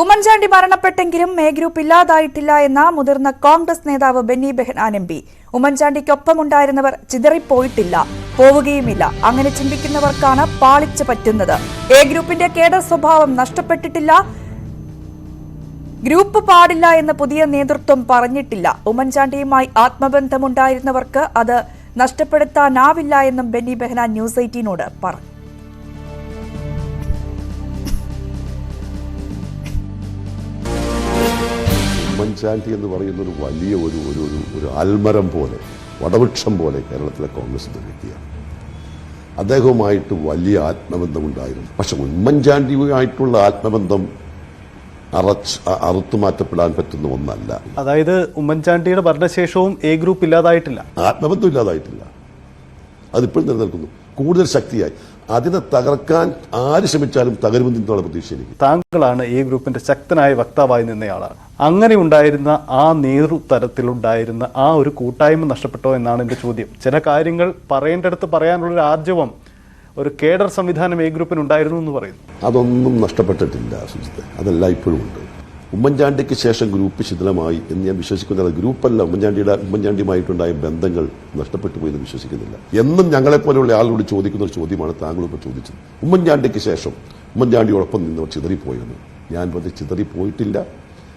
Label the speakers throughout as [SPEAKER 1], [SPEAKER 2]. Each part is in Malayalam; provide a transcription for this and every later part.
[SPEAKER 1] ഉമ്മൻചാണ്ടി മരണപ്പെട്ടെങ്കിലും എ ഗ്രൂപ്പ് ഇല്ലാതായിട്ടില്ല എന്ന മുതിർന്ന കോൺഗ്രസ് നേതാവ് ബെന്നി ബെഹ്നാൻ എം പി. ഉമ്മൻചാണ്ടിക്കൊപ്പമുണ്ടായിരുന്നവർ ചിതറിപ്പോയിട്ടില്ല പോവുകയുമില്ല. അങ്ങനെ ചിന്തിക്കുന്നവർക്കാണ് പാളിച്ച പറ്റുന്നത്. എ ഗ്രൂപ്പിന്റെ കേഡർ സ്വഭാവം നഷ്ടപ്പെട്ടിട്ടില്ല ഗ്രൂപ്പ് പാടില്ല എന്ന് പുതിയ നേതൃത്വം പറഞ്ഞിട്ടില്ല. ഉമ്മൻചാണ്ടിയുമായി ആത്മബന്ധമുണ്ടായിരുന്നവർക്ക് അത് നഷ്ടപ്പെടുത്താനാവില്ല എന്നും ബെന്നി ബെഹ്നാൻ ന്യൂസ് എയ്റ്റീനോട് പറഞ്ഞു.
[SPEAKER 2] ഉമ്മൻചാണ്ടി എന്ന് പറയുന്ന ഒരു വലിയ ഒരു ഒരു ഒരു ഒരു ആൽമരം പോലെ വടവൃക്ഷം പോലെ കേരളത്തിലെ കോൺഗ്രസ് വ്യക്തിയാണ് അദ്ദേഹവുമായിട്ട് വലിയ ആത്മബന്ധമുണ്ടായിരുന്നു. പക്ഷെ ഉമ്മൻചാണ്ടിയുമായിട്ടുള്ള ആത്മബന്ധം അറച്ച് അറുത്തു മാറ്റപ്പെടാൻ പറ്റുന്ന ഒന്നല്ല.
[SPEAKER 3] അതായത് ഉമ്മൻചാണ്ടിയുടെ ഭരണശേഷവും എ ഗ്രൂപ്പ് ഇല്ലാതായിട്ടില്ല.
[SPEAKER 2] ആത്മബന്ധം ഇല്ലാതായിട്ടില്ല. അതിപ്പോഴും നിലനിൽക്കുന്നു. കൂടുതൽ ശക്തിയായി. അതിനെ തകർക്കാൻ ആര് ശ്രമിച്ചാലും തകരുമെന്നുള്ള പ്രതീക്ഷ എനിക്ക്
[SPEAKER 3] താങ്കളാണ് ഈ ഗ്രൂപ്പിന്റെ ശക്തനായ വക്താവായി നിന്നയാളാണ്. അങ്ങനെ ഉണ്ടായിരുന്ന ആ നേതൃതലത്തിലുണ്ടായിരുന്ന ആ ഒരു കൂട്ടായ്മ നഷ്ടപ്പെട്ടോ എന്നാണ് എന്റെ ചോദ്യം. ചില കാര്യങ്ങൾ പറയേണ്ടടുത്ത് പറയാനുള്ള ആർജവം ഒരു കേഡർ സംവിധാനം എ ഗ്രൂപ്പിന് ഉണ്ടായിരുന്നു എന്ന് പറയുന്നു.
[SPEAKER 2] അതൊന്നും നഷ്ടപ്പെട്ടിട്ടില്ല സുജിത്ത്. അതെല്ലാം ഇപ്പോഴും ഉണ്ട്. ഉമ്മൻചാണ്ടിക്ക് ശേഷം ഗ്രൂപ്പ് ശിഥിലമായി എന്ന് ഞാൻ വിശ്വസിക്കുന്നില്ല ഗ്രൂപ്പല്ല ഉമ്മൻചാണ്ടിയുടെ ഉമ്മൻചാണ്ടിയുമായിട്ടുണ്ടായ ബന്ധങ്ങൾ നഷ്ടപ്പെട്ടു പോയി എന്ന് വിശ്വസിക്കുന്നില്ല. എന്നും ഞങ്ങളെപ്പോലെയുള്ള ആളോട് ചോദിക്കുന്ന ഒരു ചോദ്യമാണ് താങ്കളിപ്പോൾ ചോദിച്ചത്. ഉമ്മൻചാണ്ടിക്ക് ശേഷം ഉമ്മൻചാണ്ടിയോടൊപ്പം നിന്നവർ ചിതറിപ്പോയെന്ന്. ഞാൻ പറഞ്ഞ് ചിതറിപ്പോയിട്ടില്ല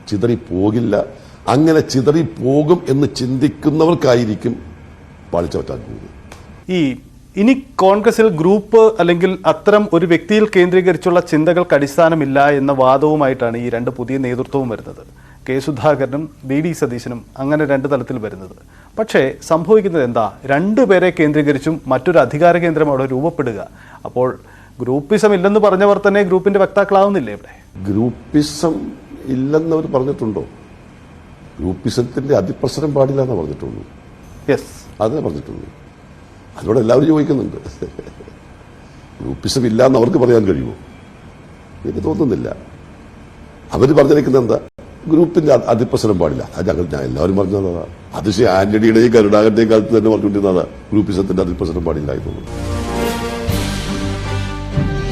[SPEAKER 2] ചിതറിപ്പോകില്ല. അങ്ങനെ ചിതറിപ്പോകും എന്ന് ചിന്തിക്കുന്നവർക്കായിരിക്കും പാളിച്ച പറ്റാൻ പോകുന്നത്.
[SPEAKER 3] ഈ ഇനി കോൺഗ്രസിൽ ഗ്രൂപ്പ് അല്ലെങ്കിൽ അത്തരം ഒരു വ്യക്തിയിൽ കേന്ദ്രീകരിച്ചുള്ള ചിന്തകൾക്ക് അടിസ്ഥാനമില്ല എന്ന വാദവുമായിട്ടാണ് ഈ രണ്ട് പുതിയ നേതൃത്വവും വരുന്നത്. കെ സുധാകരനും ബി ഡി സതീശനും അങ്ങനെ രണ്ട് തലത്തിൽ വരുന്നത്. പക്ഷേ സംഭവിക്കുന്നത് എന്താ? രണ്ടുപേരെ കേന്ദ്രീകരിച്ചും മറ്റൊരു അധികാര കേന്ദ്രം അവിടെ രൂപപ്പെടുക. അപ്പോൾ ഗ്രൂപ്പിസം ഇല്ലെന്ന് പറഞ്ഞവർ തന്നെ ഗ്രൂപ്പിന്റെ വക്താക്കളാവുന്നില്ലേ ഇവിടെ?
[SPEAKER 2] ഗ്രൂപ്പിസം ഇല്ലെന്ന് ഇല്ലെന്നവർ പറഞ്ഞിട്ടുണ്ടോ? ഗ്രൂപ്പിസത്തിന്റെ അതിപ്രസരം പാടില്ല എന്ന് പറഞ്ഞിട്ടുള്ളൂ.
[SPEAKER 3] യെസ്
[SPEAKER 2] അതേ പറഞ്ഞിട്ടുള്ളൂ. അതിനോട് എല്ലാവരും ചോദിക്കുന്നുണ്ട്. ഗ്രൂപ്പിസം ഇല്ല എന്ന് അവർക്ക് പറയാൻ കഴിയുമോ? എനിക്ക് തോന്നുന്നില്ല. അവർ പറഞ്ഞിരിക്കുന്നത് എന്താ? ഗ്രൂപ്പിന്റെ അതിപ്രസനം പാടില്ല. അത് ഞങ്ങൾ ഞാൻ എല്ലാവരും പറഞ്ഞതാണ്. അത് ശ്രീ ആന്റണിയുടെയും കരുണാകരന്റെയും കാലത്ത് തന്നെ പറഞ്ഞുകൊണ്ടിരുന്നതാണ് ഗ്രൂപ്പിസത്തിന്റെ അതിപ്രസരം പാടില്ല എന്നുള്ളത്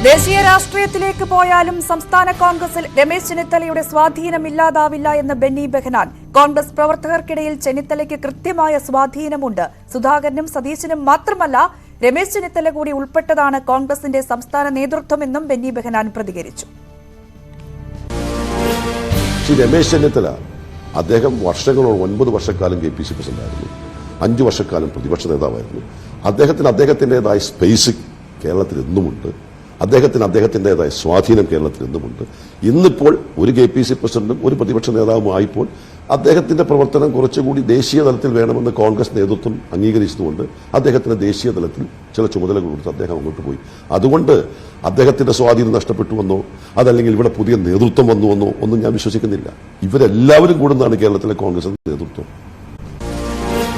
[SPEAKER 1] ദേശീയ രാഷ്ട്രീയത്തിലേക്ക് പോയാലും സംസ്ഥാന കോൺഗ്രസിൽ രമേശ് ചെന്നിത്തലയുടെ സ്വാധീനം ഇല്ലാതാവില്ല എന്ന് ബെന്നി ബെഹനാൻ. കോൺഗ്രസ് പ്രവർത്തകർക്കിടയിൽ ചെന്നിത്തലയ്ക്ക് കൃത്യമായ സ്വാധീനമുണ്ട്. സുധാകരനും സതീശനും മാത്രമല്ല രമേശ് ചെന്നിത്തല കൂടി ഉൾപ്പെട്ടതാണ് കോൺഗ്രസിന്റെ സംസ്ഥാന നേതൃത്വമെന്നും ബെന്നി ബെഹനാൻ പ്രതികരിച്ചു.
[SPEAKER 2] രമേശ് ചെന്നിത്തല അദ്ദേഹം വർഷങ്ങളോളം ഒൻപത് വർഷക്കാലം കെ പി സി പ്രസിഡന്റായിരുന്നു. അഞ്ചു വർഷക്കാലം പ്രതിപക്ഷ നേതാവായിരുന്നു. അദ്ദേഹത്തിന് അദ്ദേഹത്തിന്റെതായ സ്പേസ് കേരളത്തിൽ എന്നുമുണ്ട് അദ്ദേഹത്തിന് അദ്ദേഹത്തിന്റെതായ സ്വാധീനം കേരളത്തിൽ ഇന്നുമുണ്ട് ഇന്നിപ്പോൾ ഒരു കെ പി സി പ്രസിഡന്റും ഒരു പ്രതിപക്ഷ നേതാവും ആയപ്പോൾ അദ്ദേഹത്തിന്റെ പ്രവർത്തനം കുറച്ചുകൂടി ദേശീയ തലത്തിൽ വേണമെന്ന് കോൺഗ്രസ് നേതൃത്വം അംഗീകരിച്ചതുകൊണ്ട് അദ്ദേഹത്തിന് ദേശീയ തലത്തിൽ ചില ചുമതലകൾ കൊടുത്ത് അദ്ദേഹം അങ്ങോട്ട് പോയി. അതുകൊണ്ട് അദ്ദേഹത്തിന്റെ സ്വാധീനം നഷ്ടപ്പെട്ടു വന്നോ? അതല്ലെങ്കിൽ ഇവിടെ പുതിയ നേതൃത്വം വന്നു വന്നോ? ഒന്നും ഞാൻ വിശ്വസിക്കുന്നില്ല. ഇവരെല്ലാവരും കൂടുന്നതാണ് കേരളത്തിലെ കോൺഗ്രസ് നേതൃത്വം.